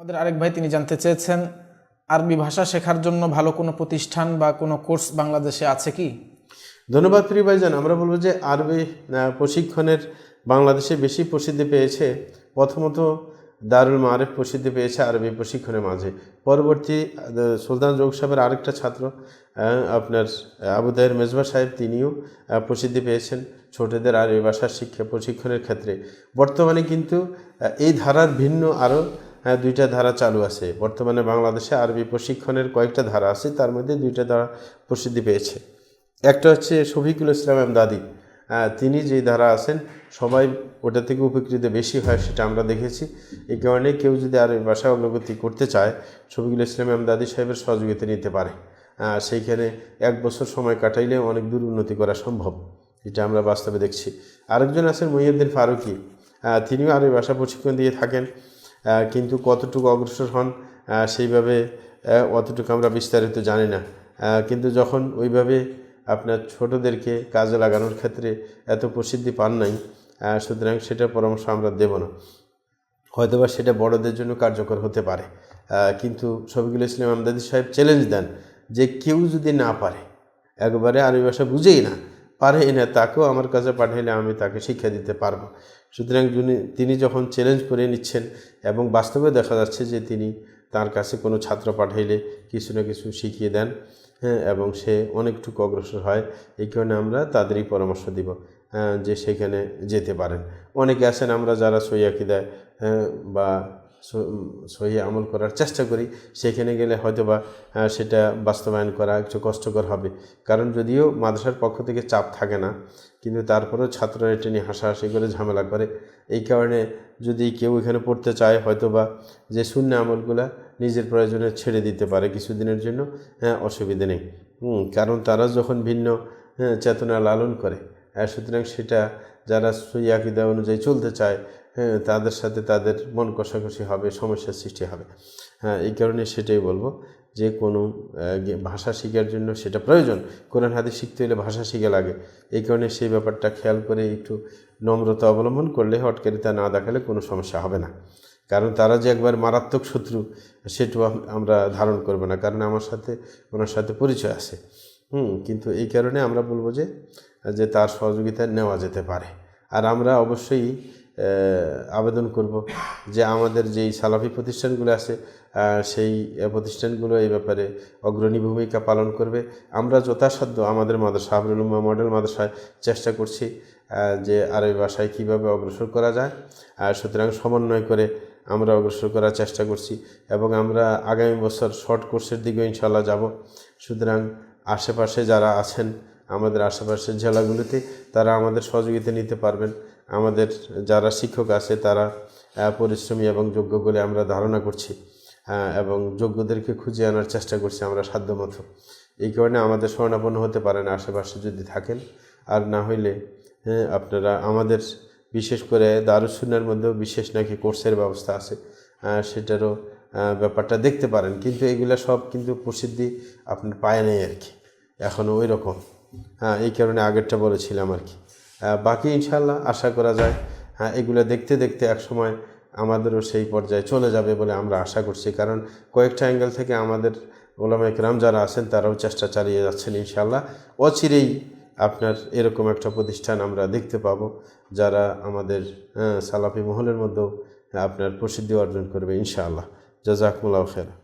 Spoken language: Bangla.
আমাদের আরেক ভাই তিনি জানতে চেয়েছেন, আরবি ভাষা শেখার জন্য ভালো কোনো প্রতিষ্ঠান বা কোনো কোর্স বাংলাদেশে আছে কি? ধন্যবাদ প্রিয় ভাইজান। আমরা বলব যে আরবি প্রশিক্ষণের বাংলাদেশে বেশি প্রসিদ্ধি পেয়েছে, প্রথমত দারুল মারেফ প্রসিদ্ধি পেয়েছে আরবি প্রশিক্ষণের মাঝে। পরবর্তী সুলতান যোগ সাহেবের আরেকটা ছাত্র আপনার আবু দায়ের মেজবা সাহেব, তিনিও প্রসিদ্ধি পেয়েছেন ছোটদের আরবি ভাষার শিক্ষা প্রশিক্ষণের ক্ষেত্রে। বর্তমানে কিন্তু এই ধারার ভিন্ন আরও দুইটা ধারা চালু আছে। বর্তমানে বাংলাদেশে আরবি প্রশিক্ষণের কয়েকটা ধারা আছে, তার মধ্যে দুইটা ধারা প্রসিদ্ধি পেয়েছে। একটা হচ্ছে শফিকুল ইসলাম দাদি তিনি যে ধারা আছেন, সবাই ওটা থেকে উপকৃত বেশি হয় সেটা আমরা দেখেছি। এই কারণে কেউ যদি আরবি ভাষা অগ্রগতি করতে চায়, শফিকুল ইসলাম দাদি সাহেবের সহযোগিতা নিতে পারে। সেইখানে এক বছর সময় কাটাইলে অনেক দূর উন্নতি করা সম্ভব, এটা আমরা বাস্তবে দেখছি। আরেকজন আছেন মহিউদ্দিন ফারুকি। তিনিও আরবি ভাষা প্রশিক্ষণ দিয়ে থাকেন। কিন্তু কতটুকু অগ্রসর হন সেইভাবে অতটুকু আমরা বিস্তারিত জানি না। কিন্তু যখন ওইভাবে আপনার ছোটদেরকে কাজে লাগানোর ক্ষেত্রে এত প্রসিদ্ধি পান নাই সুতরাং সেটার পরামর্শ আমরা দেব না। হয়তোবা সেটা বড়দের জন্য কার্যকর হতে পারে। কিন্তু শফিকুল ইসলাম আমদাদি সাহেব চ্যালেঞ্জ দেন যে কেউ যদি না পারে, একবারে আরবি ভাষা বুঝেই না, পারে না, তাকেও আমার কাছে পাঠাইলে আমি তাকে শিক্ষা দিতে পারব। সুতরাং তিনি যখন চ্যালেঞ্জ করে নিচ্ছেন এবং বাস্তবে দেখা যাচ্ছে যে তিনি তার কাছে কোনো ছাত্র পাঠাইলে কিছু না কিছু শিখিয়ে দেন হ্যাঁ এবং সে অনেকটুকু অগ্রসর হয় এই কারণে আমরা তাদেরই পরামর্শ দিব যে সেখানে যেতে পারেন। অনেকে আছেন আমরা যারা সৈয়াকিদায় বা স- উম, সহি আমল করার চেষ্টা করি। সেখানে গেলে হয়তো বা সেটা বাস্তবায়ন করা একটু কষ্টকর হবে। কারণ যদিও মাদ্রাসার পক্ষ থেকে চাপ থাকে না কিন্তু তারপরেও ছাত্ররা এটা নিয়ে হাসাহাসি করে ঝামেলা করে। এই কারণে যদি কেউ এখানে পড়তে চায় হয়তো বা যে শূন্য আমলগুলা নিজের প্রয়োজনে ছেড়ে দিতে পারে কিছুদিনের জন্য হ্যাঁ অসুবিধে নেই। কারণ তারা যখন ভিন্ন হ্যাঁ, চেতনা লালন করে সুতরাং সেটা যারা সুইয়াকিদা অনুযায়ী চলতে চায় তাদের সাথে তাদের মন কষাকষি হবে, সমস্যার সৃষ্টি হবে। হ্যাঁ এই কারণে সেটাই বলব যে কোনো ভাষা শেখার জন্য সেটা প্রয়োজন। কোরআন, হাদিস শিখতে হলে ভাষা শিখা লাগে। এই কারণে সেই ব্যাপারটা খেয়াল করে একটু নম্রতা অবলম্বন করলে হটকারিতা না দেখালে কোনো সমস্যা হবে না। কারণ তারা যে একবার মারাত্মক শত্রু, সেটাও আমরা ধারণ করব না। কারণ আমার সাথে, ওনার সাথে পরিচয় আছে। হুম, কিন্তু এই কারণে আমরা বলব যে যে তার সহযোগিতা নেওয়া যেতে পারে। আর আমরা অবশ্যই আবেদন করব যে আমাদের যেই সালাফি প্রতিষ্ঠানগুলো আছে সেই প্রতিষ্ঠানগুলো এই ব্যাপারে অগ্রণী ভূমিকা পালন করবে। আমরা যথাসাধ্য আমাদের মাদ্রাসা আবরুল মডেল মাদ্রাসায় চেষ্টা করছি যে আরবি ভাষায় কীভাবে অগ্রসর করা যায়। আর সুতরাং সমন্বয় করে আমরা অগ্রসর করার চেষ্টা করছি এবং আমরা আগামী বছর শর্ট কোর্সের দিকে ইনশাল্লাহ যাব। সুতরাং আশেপাশে যারা আছেন আমাদের আশেপাশের জেলাগুলিতে তারা আমাদের সহযোগিতা নিতে পারবেন। আমাদের যারা শিক্ষক আছে তারা পরিশ্রমী এবং যোগ্য বলে আমরা ধারণা করছি এবং যোগ্যদেরকে খুঁজে আনার চেষ্টা করছি আমরা সাধ্যমতো। এই কারণে আমাদের স্বর্ণাপন্ন হতে পারেন আশেপাশে যদি থাকেন। আর না হইলে আপনারা আমাদের বিশেষ করে দারুসুন্নার মধ্যেও বিশেষ নাকি কোর্সের ব্যবস্থা আছে সেটারও ব্যাপারটা দেখতে পারেন। কিন্তু এগুলা সব কিন্তু প্রসিদ্ধি আপনার পায় নেই আর কি। এখনও ওই রকম। হ্যাঁ এই কারণে আগেরটা বলেছিলাম আর কি। বাকি ইনশাল্লাহ আশা করা যায় হ্যাঁ এগুলো দেখতে দেখতে একসময় আমাদেরও সেই পর্যায়ে চলে যাবে বলে আমরা আশা করছি। কারণ কয়েকটা অ্যাঙ্গেল থেকে আমাদের ওলামা একরাম যারা আছেন তারাও চেষ্টা চালিয়ে যাচ্ছেন ইনশাল্লাহ অচিরেই আপনার এরকম একটা প্রতিষ্ঠান আমরা দেখতে পাবো যারা আমাদের হ্যাঁ, সালাফি মহলের মধ্যেও আপনার প্রসিদ্ধি অর্জন করবে ইনশাআল্লাহ। জাজাকুমুল্লাহ খেরা